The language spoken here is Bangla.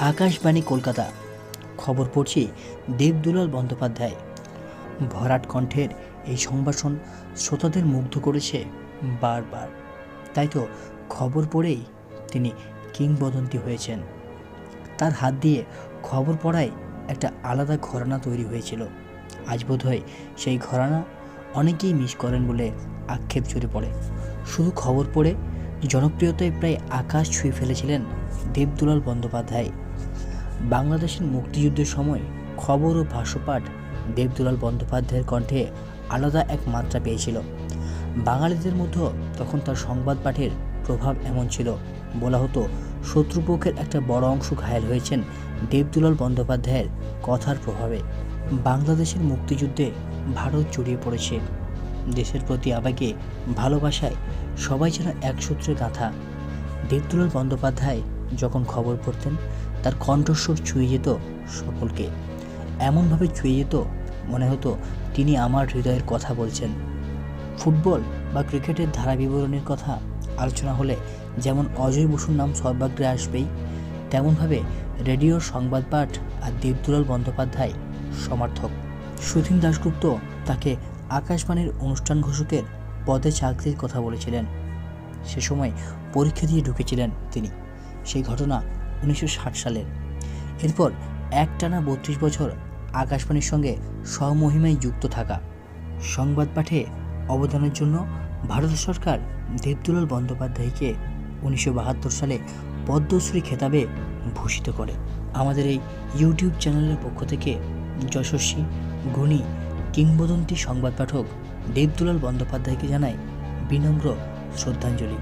আকাশবাণী কলকাতা। খবর পড়ছি দেবদুলাল বন্দ্যোপাধ্যায়। ভরাট কণ্ঠের এই সংভাষণ শ্রোতাদের মুগ্ধ করেছে বারবার। তাই তো খবর পড়েই তিনি কিংবদন্তি হয়েছেন। তার হাত দিয়ে খবর পড়ায় একটা আলাদা ঘরানা তৈরি হয়েছিল। আজ বোধহয় সেই ঘরানা অনেকেই মিস করেন বলে আক্ষেপ ঝরে পড়ে। শুধু খবর পড়ে জনপ্রিয়তায় প্রায় আকাশ ছুঁয়ে ফেলেছিলেন দেবদুলাল বন্দ্যোপাধ্যায়। বাংলাদেশের মুক্তিযুদ্ধের সময় খবর ও ভাষ্যপাঠ দেবদুলাল বন্দ্যোপাধ্যায়ের কণ্ঠে আলাদা এক মাত্রা পেয়েছিল। বাঙালিদের মধ্যে তখন তার সংবাদ পাঠের প্রভাব এমন ছিল, বলা হতো, শত্রুপক্ষের একটা বড় অংশ ঘায়েল হয়েছেন দেবদুলাল বন্দ্যোপাধ্যায়ের কথার প্রভাবে। বাংলাদেশের মুক্তিযুদ্ধে ভারত জড়িয়ে পড়েছে। দেশের প্রতি আবেগে, ভালোবাসায় সবাই যেন এক সূত্রে গাঁথা। দেবদুলাল বন্দ্যোপাধ্যায় যখন খবর পড়তেন, তার কণ্ঠস্বর ছুঁয়ে যেত সকলকে। এমনভাবে ছুঁয়ে যেত মনে হতো তিনি আমার হৃদয়ের কথা বলছেন। ফুটবল বা ক্রিকেটের ধারা বিবরণীর কথা আলোচনা হলে যেমন অজয় বসুর নাম সর্বাগ্রে আসবেই, তেমনভাবে রেডিওর সংবাদ পাঠ আর দেবদুলাল বন্দ্যোপাধ্যায় সমর্থক। সুধীন দাশগুপ্ত তাকে আকাশবাণীর অনুষ্ঠান ঘোষকের পদে চাকরির কথা বলেছিলেন। সে সময় পরীক্ষা দিয়ে ঢুকেছিলেন তিনি। সেই ঘটনা উনিশশো ষাট সালের। এরপর একটানা বত্রিশ বছর আকাশবাণীর সঙ্গে স্বমহিমায় যুক্ত থাকা। সংবাদ পাঠে অবদানের জন্য ভারত সরকার দেবদুলাল বন্দ্যোপাধ্যায়কে উনিশশো বাহাত্তর সালে পদ্মশ্রী খেতাবে ভূষিত করে। আমাদের এই ইউটিউব চ্যানেলের পক্ষ থেকে যশস্বী, গুণী কিংবদন্তি সংবাদ পাঠক দেবদুলাল বন্দ্যোপাধ্যায়কে জানায় বিনম্র শ্রদ্ধাঞ্জলি।